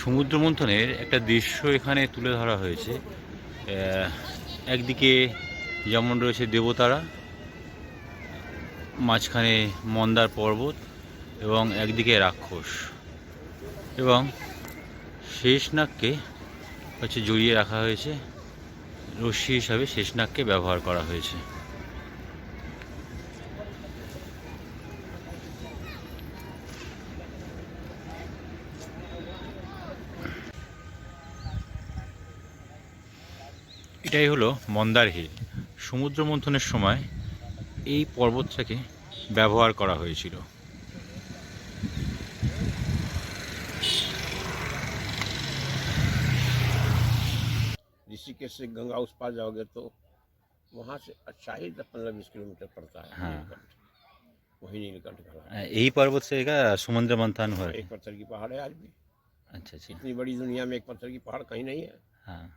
সমুদ্র মন্থনের একটা দৃশ্য এখানে তুলে ধরা হয়েছে। একদিকে যেমন রয়েছে দেবতারা, মাঝখানে মন্দার পর্বত এবং একদিকে রাক্ষস। এবং শেষনাগকে হচ্ছে জড়িয়ে রাখা হয়েছে, রশ্মি হিসাবে শেষনাগকে ব্যবহার করা হয়েছে। এটাই হলো মন্দার হিল সমুদ্র মন্থনের সময় এই পর্বতটাকে ব্যবহার করা হয়েছিল ऋषिकेश से गंगा उस पार जाओगे तो वहाँ से अच्छा ही दस पंद्रह बीस किलोमीटर पड़ता है हाँ। नीलकंठ वही नीलकंठ का এই পর্বত থেকে সমুদ্র মন্থন হয় एक पत्थर की पहाड़ है आज भी আচ্ছা আচ্ছা इतनी बड़ी दुनिया में एक पत्थर की पहाड़ कहीं नहीं है হ্যাঁ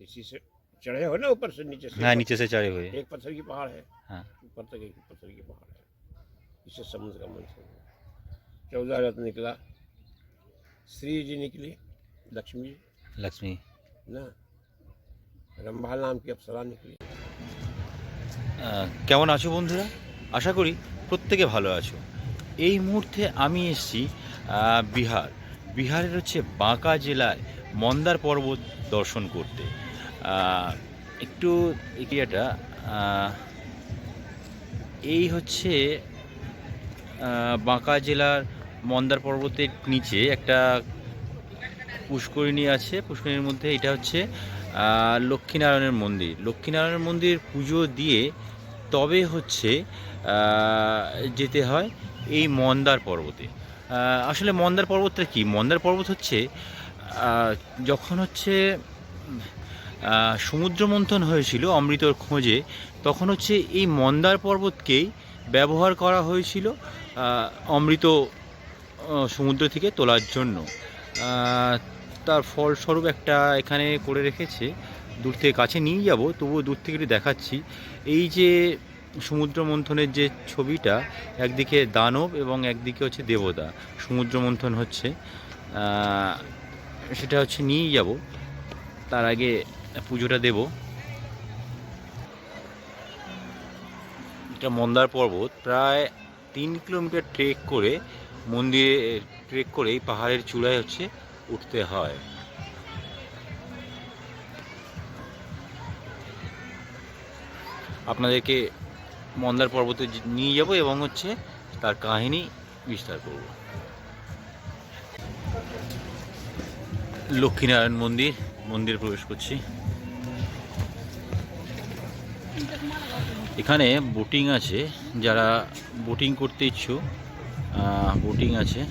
इसी से चढ़े हो ना ऊपर से नीचे से হ্যাঁ নিচে সে চড়ে হয়ে एक पत्थर की पहाड़ है हाँ। ऊपर तक एक पत्थर की पहाड़ है इससे समुद्र का मंथन हुआ चौदह रत्न निकला श्री जी निकली लक्ष्मी जी লক্ষ্মী ना रंभा नाम की अप्सरा निकली আহ, কেমন আছো বন্ধুরা আশা করি প্রত্যেকে ভালো আছো এই মুহূর্তে আমি এসেছি আহ, বিহার বিহারের হচ্ছে বাঁকা জেলায় মন্দার পর্বত দর্শন করতে আহ, একটু এরিয়াটা আহ, এই হচ্ছে বাঁকা জেলার মন্দার পর্বতের নিচে একটা পুষ্করিণী আছে। পুষ্করিণীর মধ্যে এটা হচ্ছে লক্ষ্মীনারায়ণের মন্দির। লক্ষ্মীনারায়ণের মন্দির পুজো দিয়ে তবে হচ্ছে যেতে হয় এই মন্দার পর্বতে। আসলে মন্দার পর্বতটা কি? মন্দার পর্বত হচ্ছে যখন হচ্ছে সমুদ্র মন্থন হয়েছিল অমৃতর খোঁজে, তখন হচ্ছে এই মন্দার পর্বতকেই ব্যবহার করা হয়েছিল অমৃত সমুদ্র থেকে তোলার জন্য। তার ফলস্বরূপ একটা এখানে করে রেখেছে, দূর থেকে কাছে নিয়ে যাব, তবুও দূর থেকে একটু দেখাচ্ছি। এই যে সমুদ্র মন্থনের যে ছবিটা, একদিকে দানব এবং একদিকে হচ্ছে দেবতা সমুদ্র মন্থন হচ্ছে সেটা হচ্ছে নিয়েই যাব। তার আগে পুজোটা দেব। এটা মন্দার পর্বত। প্রায় তিন কিলোমিটার ট্রেক করে মন্দিরে ট্রেক করে এই পাহাড়ের চূড়ায় হচ্ছে উঠতে হয়। আপনাদেরকে মন্দার পর্বতে নিয়ে যাব এবং হচ্ছে তার কাহিনী বিস্তার করব। লক্ষ্মীনারায়ণ মন্দির, মন্দিরে প্রবেশ করছি। এখানে বোটিং আছে যারা বোটিং করতে ইচ্ছুক বোটিং আছে।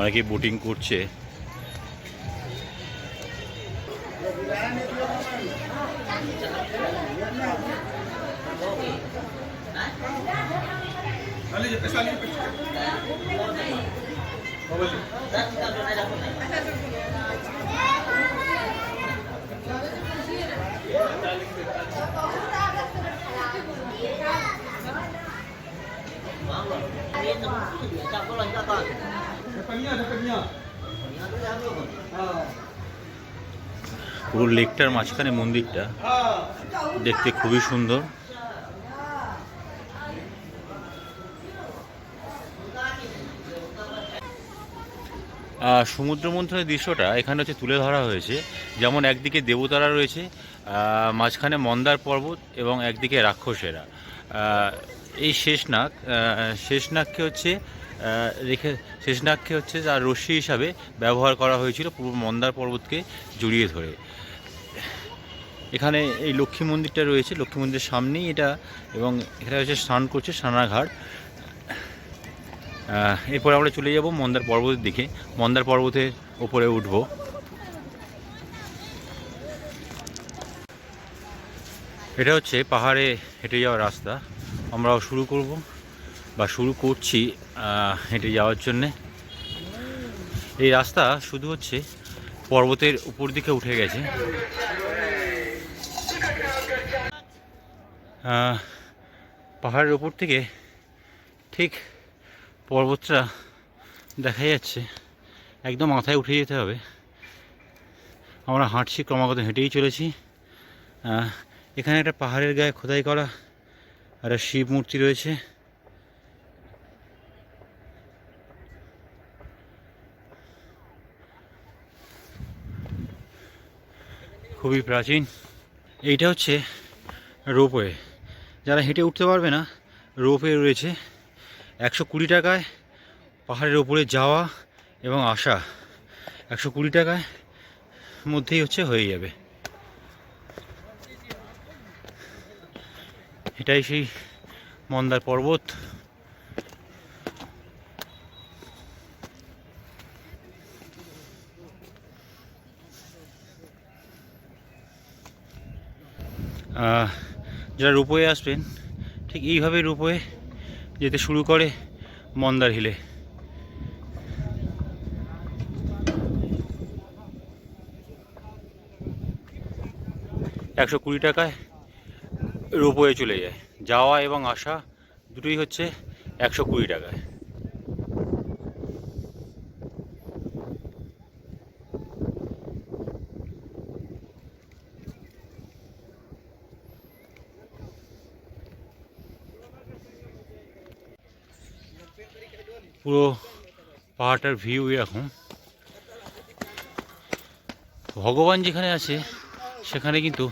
অনেকে বোটিং করছে। পুরো লেকটার মাঝখানে মন্দিরটা দেখতে খুবই সুন্দর। সমুদ্র মন্থনের দৃশ্যটা এখানে হচ্ছে তুলে ধরা হয়েছে। যেমন একদিকে দেবতারা রয়েছে মাঝখানে মন্দার পর্বত এবং একদিকে রাক্ষসেরা। এই শেষনাগ শেষনাগকে হচ্ছে রেখে শেষনাগকে হচ্ছে তার রশ্মি হিসাবে ব্যবহার করা হয়েছিল পূর্ব মন্দার পর্বতকে জড়িয়ে ধরে। এখানে এই লক্ষ্মী মন্দিরটা রয়েছে লক্ষ্মী মন্দিরের সামনেই এটা এবং এখানে হচ্ছে স্নান করছে স্নানাঘাট আহ, এরপর আমরা চলে যাব মন্দার পর্বতের দিকে। মন্দার পর্বতের ওপরে উঠব। এটা হচ্ছে পাহাড়ে হেঁটে যাওয়ার রাস্তা। আমরাও শুরু করব বা শুরু করছি হেঁটে যাওয়ার জন্যে। এই রাস্তা শুধু হচ্ছে পর্বতের উপর দিকে উঠে গেছে। পাহাড়ের উপর থেকে ঠিক পর্বতটা দেখা যাচ্ছে। একদম মাথায় উঠে যেতে হবে। আমরা হাঁটছি, ক্রমাগত হেঁটেই চলেছি। এখানে একটা পাহাড়ের গায়ে খোদাই করা একটা শিব মূর্তি রয়েছে। খুবই প্রাচীন। এইটা হচ্ছে রোপওয়ে। যারা হেঁটে উঠতে পারবে না, রোপওয়ে রয়েছে। একশো কুড়ি টাকায় পাহাড়ের ওপরে যাওয়া এবং আসা। একশো কুড়ি টাকায় মধ্যেই হচ্ছে হয়ে যাবে। এটাই সেই মন্দার পর্বত। যারা রূপয়ে আসবেন, ঠিক এইভাবে রূপয়ে যেতে শুরু করে মন্দার হিলে। একশো কুড়ি টাকায় রোপওয়ে চলে যায়। যাওয়া এবং আসা দুটোই হচ্ছে একশো কুড়ি টাকায় পুরো পাহাড়টার ভিউ এরকম ভগবান যেখানে আছে, সেখানে কিন্তু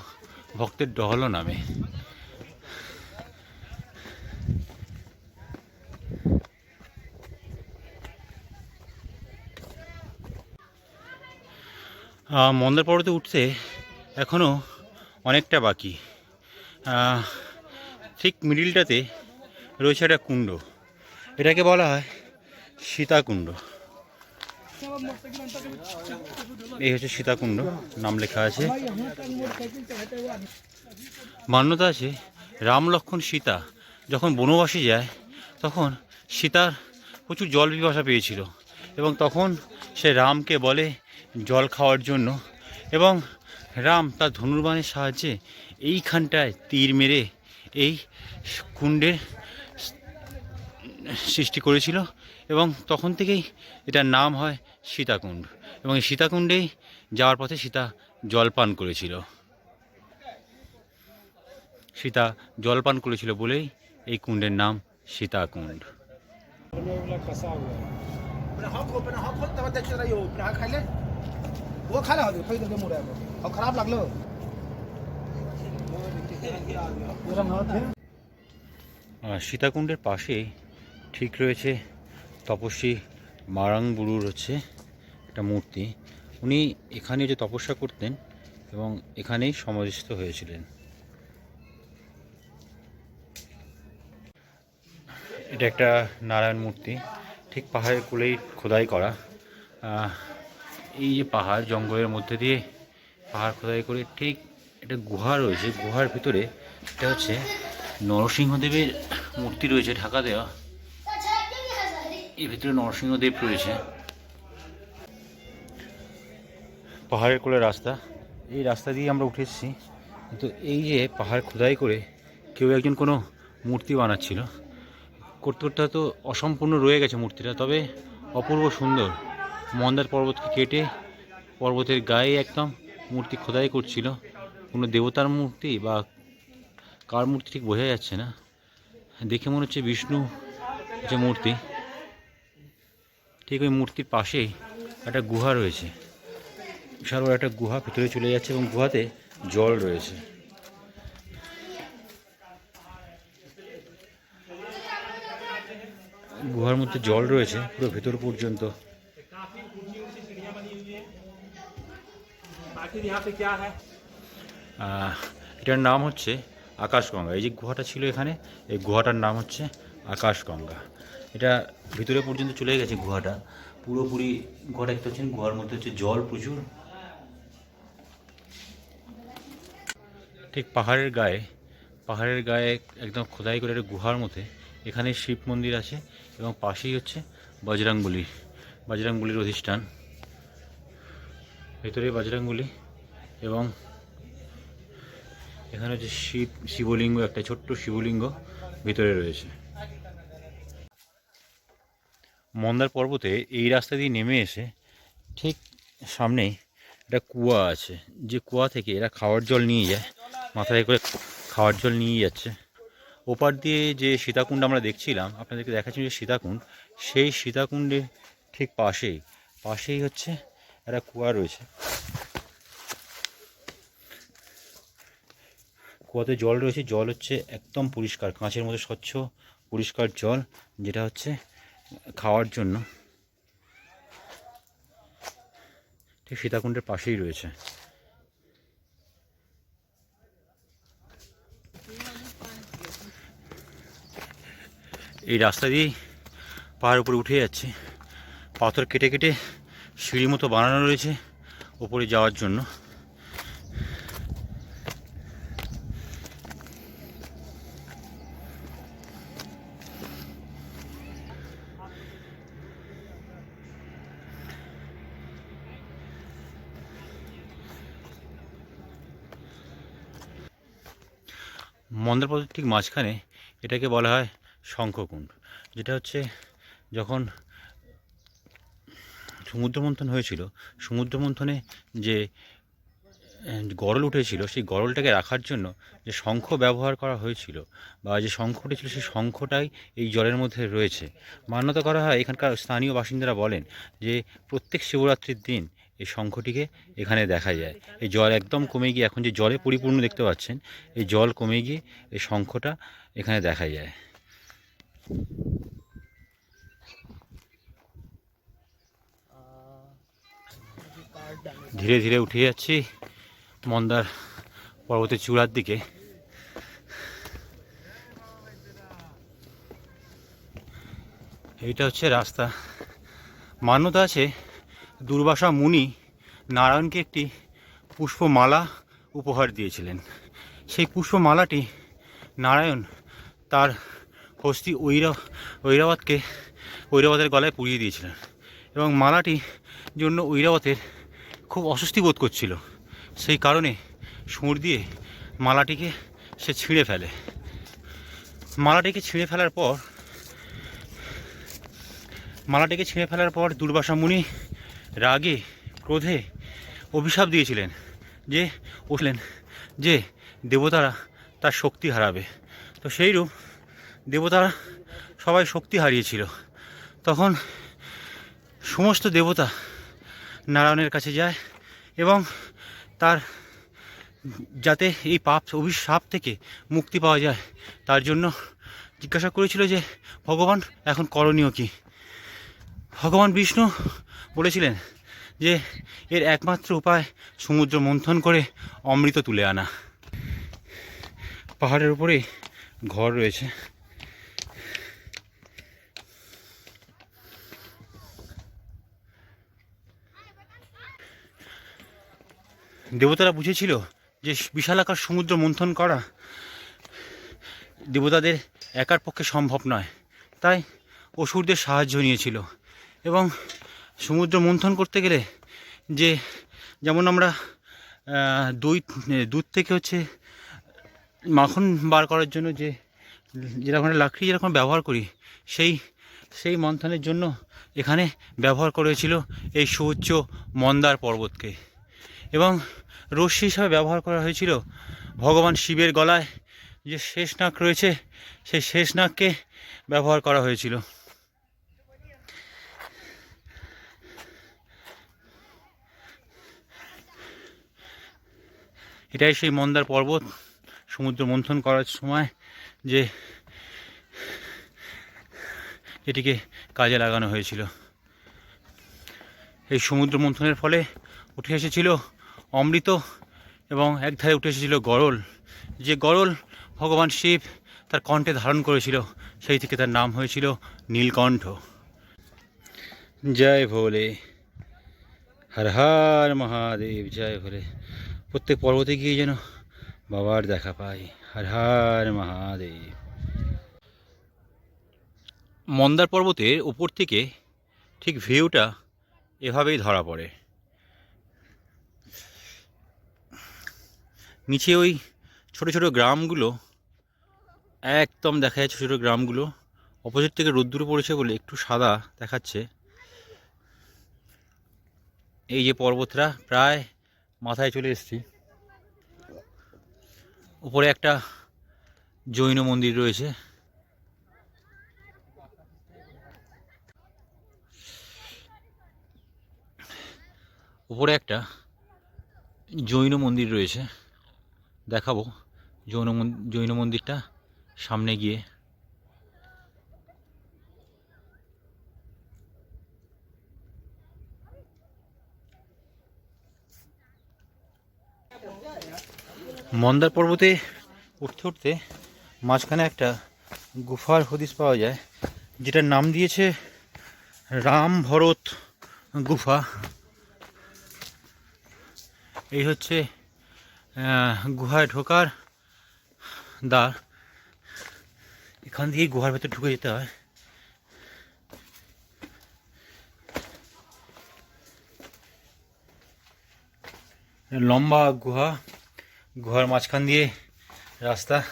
ভক্তের ডহলও নামে। মন্দার পর্বতে উঠতে এখনও অনেকটা বাকি। ঠিক মিডিলটাতে রয়েছে একটা কুণ্ড। এটাকে বলা হয় সীতাকুণ্ড। এই হচ্ছে সীতাকুণ্ড, নাম লেখা আছে। মান্যতা আছে রাম লক্ষ্মণ সীতা। যখন বনবাসী যায়, তখন সীতার প্রচুর জল পিপাসা পেয়েছিল এবং তখন সে রামকে বলে জল খাওয়ার জন্য এবং রাম তার ধনুর্বাণের সাহায্যে এইখানটায় তীর মেরে এই কুণ্ডের সৃষ্টি করেছিল। এবং তখন থেকেই এটার নাম হয় সীতাকুণ্ড। এবং এই সীতাকুণ্ডেই যাওয়ার পথে সীতা জলপান করেছিল। সীতা জলপান করেছিল বলেই এই কুণ্ডের নাম সীতাকুণ্ড। সীতাকুণ্ডের পাশে ঠিক রয়েছে তপস্বী মারাং বুড়ুর হচ্ছে একটা মূর্তি। উনি এখানে যে তপস্যা করতেন এবং এখানেই সমাধিস্থ হয়েছিলেন। এটা একটা নারায়ণ মূর্তি। ঠিক পাহাড়ের কোলেই খোদাই করা। এই যে পাহাড়, জঙ্গলের মধ্যে দিয়ে পাহাড় খোদাই করে ঠিক একটা গুহা রয়েছে। গুহার ভিতরে এটা হচ্ছে নরসিংহদেবের মূর্তি রয়েছে ঢাকা দেওয়া। এর ভিতরে নরসিংহদেব রয়েছে। পাহাড়ের কোলে রাস্তা। এই রাস্তা দিয়ে আমরা উঠে এসেছি। কিন্তু এই যে পাহাড় খোদাই করে কেউ একজন কোনো মূর্তি বানাচ্ছিল করতে করতে হয়তো অসম্পূর্ণ রয়ে গেছে মূর্তিটা। তবে অপূর্ব সুন্দর। মন্দার পর্বতকে কেটে পর্বতের গায়ে একদম মূর্তি খোদাই করছিল। কোনো দেবতার মূর্তি বা কার মূর্তি ঠিক বোঝা যাচ্ছে না। দেখে মনে হচ্ছে বিষ্ণু যে মূর্তি। ঠিক ওই মূর্তির পাশেই একটা গুহা রয়েছে। বিশাল বড় একটা গুহা, ভিতরে চলে যাচ্ছে এবং গুহাতে জল রয়েছে। গুহার মধ্যে জল রয়েছে পুরো ভেতর পর্যন্ত। এটার নাম হচ্ছে আকাশগঙ্গা। এই যে গুহাটা ছিল এখানে, এই গুহাটার নাম হচ্ছে আকাশগঙ্গা। এটা ভিতরে পর্যন্ত চলে গেছে গুহাটা। পুরোপুরি গুহাটা দেখতে পাচ্ছেন, গুহার মধ্যে হচ্ছে জল প্রচুর। ঠিক পাহাড়ের গায়ে পাহাড়ের গায়ে একদম খোদাই করে একটা গুহার মধ্যে এখানে শিব মন্দির আছে এবং পাশেই হচ্ছে বজরাংবলী, বজরাংবলীর অধিষ্ঠান। ভেতরে বাজরাঙ্গুলি এবং এখানে হচ্ছে শিব শিবলিঙ্গ, একটা ছোট্ট শিবলিঙ্গ ভিতরে রয়েছে। মন্দার পর্বতে এই রাস্তা দিয়ে নেমে এসে ঠিক সামনেই একটা কুয়া আছে। যে কুয়া থেকে এরা খাওয়ার জল নিয়ে যায়, মাথায় করে খাওয়ার জল নিয়ে যাচ্ছে। ওপার দিয়ে যে সীতাকুণ্ড আমরা দেখছিলাম, আপনাদেরকে দেখাচ্ছি যে সীতাকুণ্ড, সেই সীতাকুণ্ডের ঠিক পাশেই পাশেই হচ্ছে একটা কুয়া রয়েছে। কুয়াতে জল রয়েছে। জল হচ্ছে একদম পরিষ্কার, কাঁচের মতো স্বচ্ছ, পরিষ্কার জল, যেটা হচ্ছে খাওয়ার জন্য। ঠিক সীতাকুণ্ডের পাশেই রয়েছে। এই রাস্তা দিয়েই পাহাড় উপরে উঠে যাচ্ছে। পাথর কেটে কেটে সিঁড়ি মতো বানানো রয়েছে ওপরে যাওয়ার জন্য। মন্দারপথের ঠিক মাঝখানে এটাকে বলা হয় শঙ্খকুণ্ড, যেটা হচ্ছে যখন সমুদ্র মন্থন হয়েছিল সমুদ্র মন্থনে যে গরল উঠেছিল, সেই গরলটাকে রাখার জন্য যে শঙ্খ ব্যবহার করা হয়েছিল বা যে শঙ্খ উঠেছিল, সেই শঙ্খটাই এই জলের মধ্যে রয়েছে। মান্যতা করা হয়, এখানকার স্থানীয় বাসিন্দারা বলেন যে প্রত্যেক শিবরাত্রির দিন এই শঙ্খটিকে এখানে দেখা যায়। এই জল একদম কমে গিয়ে এখন যে জলে পরিপূর্ণ দেখতে পাচ্ছেন, এই জল কমে গিয়ে এই শঙ্খটা এখানে দেখা যায়। ধীরে ধীরে উঠে যাচ্ছি মন্দার পর্বতের চূড়ার দিকে। এইটা হচ্ছে রাস্তা। মান্যতা আছে দুর্বাসা মুনি নারায়ণকে একটি পুষ্পমালা উপহার দিয়েছিলেন। সেই পুষ্পমালাটি নারায়ণ তার হস্তি ঐরা, ঐরাবতকে, ঐরাবতের গলায় পুড়িয়ে দিয়েছিলেন এবং মালাটি জন্য ঐরাবতের খুব অস্বস্তি বোধ করছিল। সেই কারণে সুঁড় দিয়ে মালাটিকে সে ছিঁড়ে ফেলে। মালাটিকে ছিঁড়ে ফেলার পর, মালাটিকে ছিঁড়ে ফেলার পর দুর্বাসা মুনি রাগে, ক্রোধে অভিশাপ দিয়েছিলেন যে উঠলেন যে, দেবতারা তার শক্তি হারাবে। তো সেইরূপ দেবতারা সবাই শক্তি হারিয়েছিল। তখন সমস্ত দেবতা নারায়ণের কাছে যায় এবং তার যাতে এই পাপ, অভিশাপ থেকে মুক্তি পাওয়া যায়, তার জন্য জিজ্ঞাসা করেছিল যে, ভগবান এখন করণীয় কী? ভগবান বিষ্ণু বলেছিলেন যে এর একমাত্র উপায় সমুদ্র মন্থন করে অমৃত তুলে আনা। পাহাড়ের উপরে ঘর রয়েছে। দেবতারা বুঝেছিল যে বিশালাকার সমুদ্র মন্থন করা দেবতাদের একার পক্ষে সম্ভব নয়। তাই অসুরদের সাহায্য নিয়েছিল এবং সমুদ্র মন্থন করতে গেলে যে যেমন আমরা দই দুধ থেকে হচ্ছে মাখন বার করার জন্য যে যেরকম লাকড়ি যেরকম ব্যবহার করি, সেই সেই মন্থনের জন্য এখানে ব্যবহার করেছিল এই সুউচ্চ মন্দার পর্বতকে। এবং রশ্মি হিসাবে ব্যবহার করা হয়েছিল ভগবান শিবের গলায় যে শেষ নাক রয়েছে, সেই শেষ নাককে ব্যবহার করা হয়েছিল। এটাই সেই মন্দার পর্বত। সমুদ্র মন্থন করার সময় যে এটিকে কাজে লাগানো হয়েছিল। এই সমুদ্র মন্থনের ফলে উঠে এসেছিল অমৃত এবং একধারে উঠে এসেছিল গরল। যে গরল ভগবান শিব তার কণ্ঠে ধারণ করেছিল, সেই থেকে তার নাম হয়েছিল নীলকণ্ঠ। জয় ভোলে, হর হর মহাদেব, জয় ভোলে। প্রত্যেক পর্বতে গিয়ে যেন বাবার দেখা পাই। হর হর মহাদেব। মন্দার পর্বতের উপর থেকে ঠিক ভিউটা এভাবেই ধরা পড়ে। নিচে ওই ছোট ছোট গ্রামগুলো, একদম দেখা যাচ্ছে ছোটো ছোট গ্রামগুলো, অপোজিট থেকে রোদ্দুর পড়েছে বলে একটু সাদা দেখাচ্ছে। এই যে পর্বতটা প্রায় মাথায় চলে এসেছি। উপরে একটা জৈন মন্দির রয়েছে। উপরে একটা জৈন মন্দির রয়েছে। দেখাবো জৈন জৈন মন্দিরটা সামনে গিয়ে। মন্দার পর্বতে উঠতে উঠতে মাঝখানে একটা গুফার হদিস পাওয়া যায়, যেটার নাম দিয়েছে রাম ভরত গুফা। এই হচ্ছে গুহায় ঢোকার দ্বার। এখান দিয়ে গুহার ভেতর ঢুকে যেতে হয়। লম্বা গুহা। গুহার মাঝখান দিয়ে রাস্তা।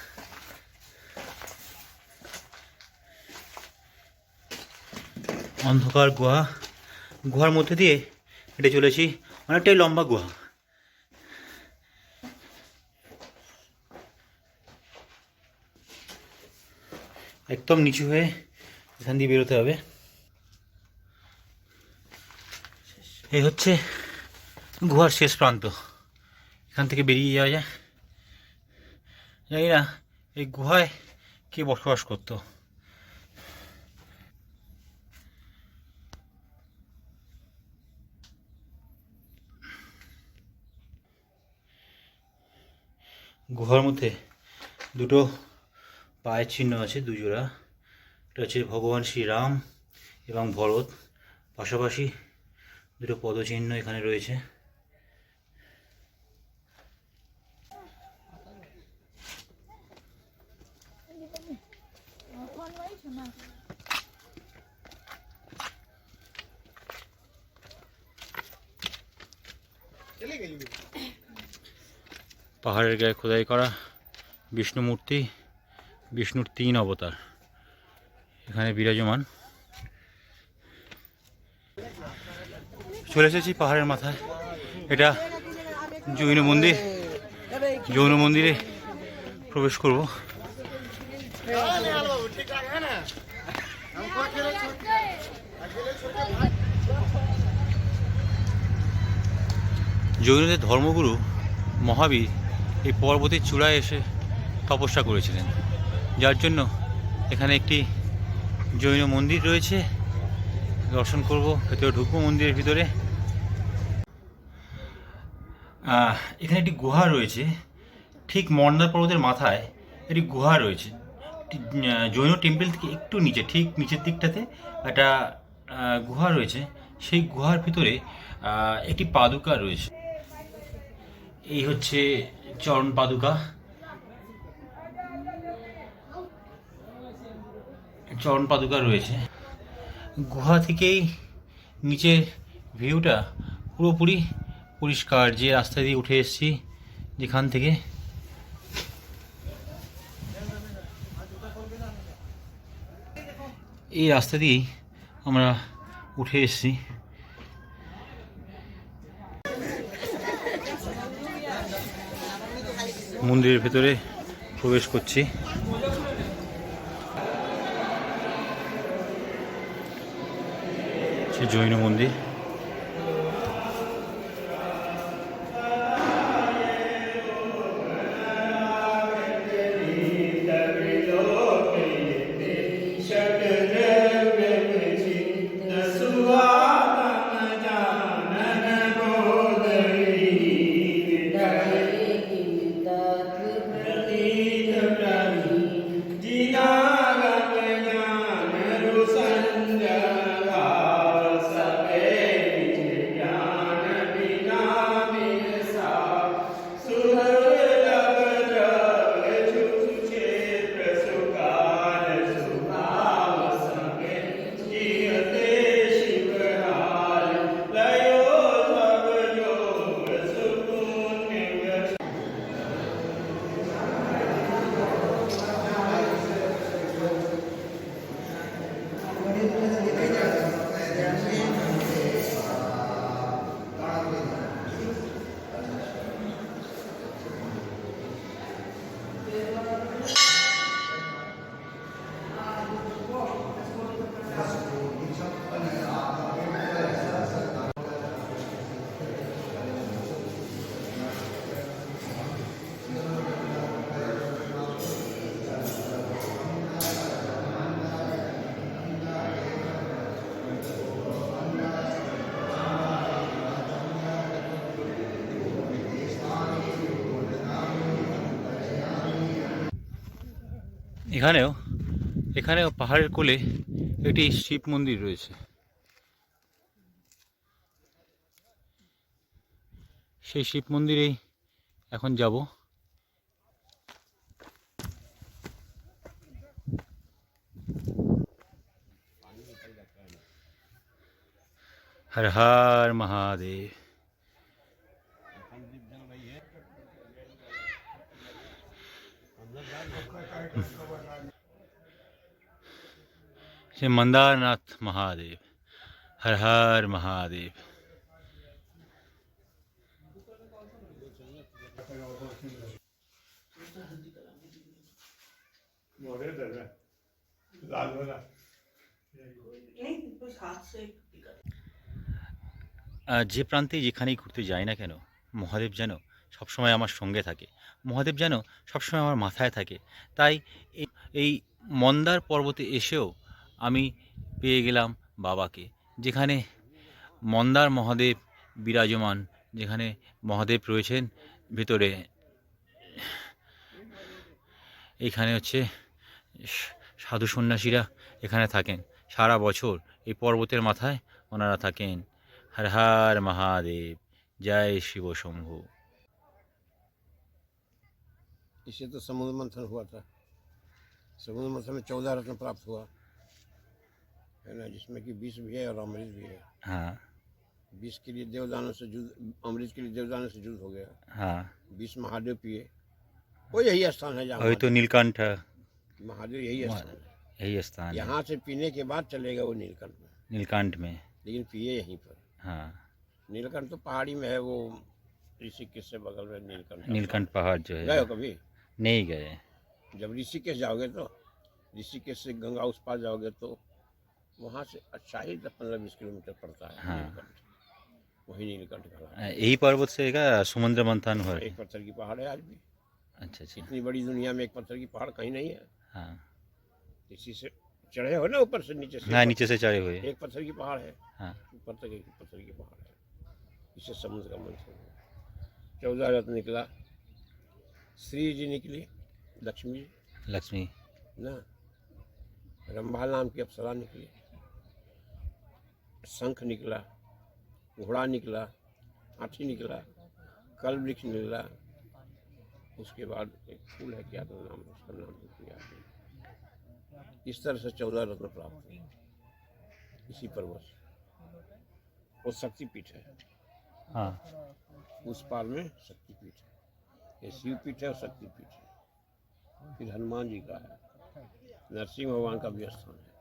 অন্ধকার গুহা। গুহার মধ্যে দিয়ে হেঁটে চলেছি। অনেকটাই লম্বা গুহা। একদম নিচু হয়ে এখান দিয়ে বেরোতে হবে। এই হচ্ছে গুহার শেষ প্রান্ত। এখান থেকে বেরিয়ে যাওয়া যায় জানি না, এই গুহায় কে বসবাস করতো। গুহার মধ্যে দুটো পায়ের চিহ্ন আছে, দুজোড়া। এটা হচ্ছে ভগবান শ্রীরাম এবং ভরত। পাশাপাশি দুটো পদচিহ্ন এখানে রয়েছে। পাহাড়ের গায়ে খোদাই করা বিষ্ণু মূর্তি, বিষ্ণুর তিন অবতার। এখানে বিরাজমান। চলে এসেছি পাহাড়ের মাথায়। এটা জৈন মন্দির। জৈন মন্দিরে প্রবেশ করব। জৈনদের ধর্মগুরু মহাবীর এই পর্বতের চূড়ায় এসে তপস্যা করেছিলেন। যার জন্য এখানে একটি জৈন মন্দির রয়েছে। দর্শন করব, ভেতরে ঢুকবো মন্দিরের ভিতরে। এখানে একটি গুহা রয়েছে। ঠিক মন্দার পর্বতের মাথায় একটি গুহা রয়েছে। জৈন টেম্পল থেকে একটু নিচে, ঠিক নিচের দিকটাতে একটা গুহা রয়েছে। সেই গুহার ভিতরে একটি পাদুকা রয়েছে। এই হচ্ছে চরণ পাদুকা। চরণ পাদুকা রয়েছে। গুহা থেকেই নিচের ভিউটা পুরোপুরি পরিষ্কার। যে রাস্তা দিয়ে উঠে এসেছি, যেখান থেকে এই রাস্তা দিয়েই আমরা উঠে এসেছি। মন্দিরের ভেতরে প্রবেশ করছি। জৈন মন্দির। এখানেও এখানেও পাহাড়ের কোলে একটি শিব মন্দির রয়েছে। সেই শিব মন্দিরেই এখন যাব। হর হর মহাদেব। શ્રી মন্দারনাথ মহাদেব હર હર મહાદેવ যে প্রান্তে যেখানেই ঘুরতে যাই না কেন, মহাদেব যেন সবসময় আমার সঙ্গে থাকে। মহাদেব যেন সবসময় আমার মাথায় থাকে। তাই এই মন্দার পর্বতে এসেও আমি পেয়ে গেলাম বাবাকে যেখানে মন্দার মহাদেব বিরাজমান যেখানে মহাদেব রয়েছেন ভেতরে এখানে হচ্ছে স- সাধু সন্ন্যাসীরা এখানে থাকেন সারা বছর এই পর্বতের মাথায় ওনারা থাকেন हर हर महादेव जय शिव शंभु इससे तो समुद्र मंथन हुआ था समुद्र मंथन में चौदह रत्न प्राप्त हुआ है ना जिसमें कि विष भी है और अमृत भी है। हाँ। विष के लिए देवदानों से युद्ध अमृत के लिए देवदानों से युद्ध हो गया। हाँ। विष महादेव पिए। वो यही स्थान है जहाँ तो नीलकंठ महादेव यही स्थान है। यही स्थान यहाँ से पीने के बाद चलेगा वो नीलकंठ में। नीलकंठ में। लेकिन पिए यहीं पर। हाँ। नीलकंठ तो पहाड़ी में है वो ऋषिकेश से बगल में नीलकंठ नीलकंठ पहाड़ जो गए है हो कभी? नहीं गए। जब ऋषिकेश जाओगे तो? ऋषिकेश से गंगा उस पार जाओगे तो? वहाँ से अच्छा ही दस पंद्रह बीस किलोमीटर पड़ता है। हाँ। वही नीलकंठ का यही पर्वत से समुद्र मंथन हुआ एक पत्थर की पहाड़ है आज भी। अच्छा अच्छा। इतनी बड़ी दुनिया में एक पत्थर की पहाड़ कहीं नहीं है। हाँ। इसी से चढ़े हो ना ऊपर से नीचे से। हाँ नीचे से चढ़े हुए। एक पत्थर की पहाड़ है। हाँ। ऊपर तक एक पत्थर की पहाड़ है। इससे समुद्र का मंथन चौदह रत्न निकला। श्री जी निकली। लक्ष्मी जी। लक्ष्मी। ना। रंभा नाम की अप्सरा निकली। शंख निकला घोड़ा निकला हाथी निकला कल वृक्ष निकला। उसके बाद एक फूल है क्या तो नाम उसका नाम याद इस तरह से चौदह रत्न प्राप्त हुए। इसी पर्वत वो शक्तिपीठ है। हाँ। उस पार में शक्तिपीठ है। ये शिवपीठ है और शक्तिपीठ है। फिर हनुमान जी का है। नरसिंह भगवान का भी स्थान है।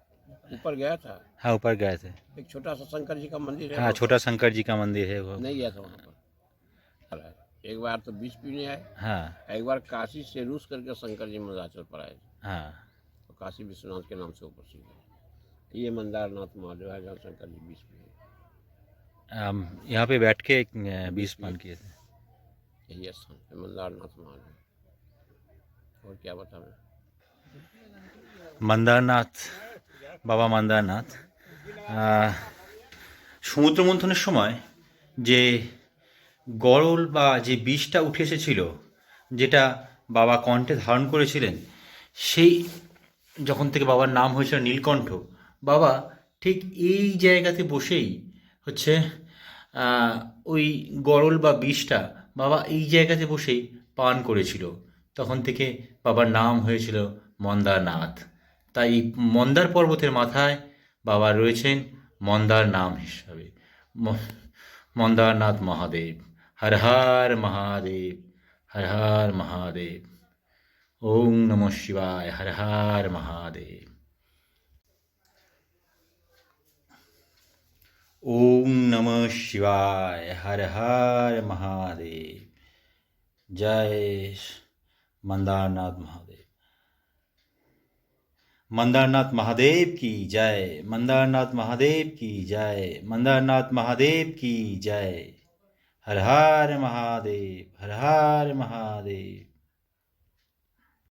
ऊपर गया था। हाँ ऊपर गए थे। एक छोटा सा शंकर जी का मंदिर है हाँ छोटा शंकर जी का मंदिर है वो नहीं गया था वहाँ पर। एक बार तो बीस पीने आए। हाँ। एक बार काशी से रूस करके शंकर जी मंदाचल पर आए। थे हाँ। तो काशी विश्वनाथ के नाम से वो प्रसिद्ध है ये मंदारनाथ महादेव है जहाँ शंकर जी बीस पीने यहाँ पे बैठ के बीस पान किए थे। यही स्थान है मंदारनाथ महादेव। और क्या बता मंदारनाथ বাবা মন্দারনাথ আহ, সমুদ্র মন্থনের সময় যে গরল বা যে বিষটা উঠে এসেছিল যেটা বাবা কণ্ঠে ধারণ করেছিলেন সেই যখন থেকে বাবার নাম হয়েছিল নীলকণ্ঠ বাবা ঠিক এই জায়গাতে বসেই হচ্ছে ওই গরল বা বিষটা বাবা এই জায়গাতে বসেই পান করেছিল। তখন থেকে বাবার নাম হয়েছিল মন্দারনাথ। তাই এই মন্দার পর্বতের মাথায় বাবা রয়েছেন মন্দার নাম হিসাবে। মন্দারনাথ মহাদেব। হর হর মহাদেব, হর হর মহাদেব। ওম নম শিবায়, হর হর মহাদেব। ওম নম শিবায়, হর হর মহাদেব। জয় মন্দারনাথ মহাদেব। मंदारनाथ महादेव की जय, मंदारनाथ महादेव की जय, मंदारनाथ महादेव की जय। हर हर महादेव, हर हर महादेव।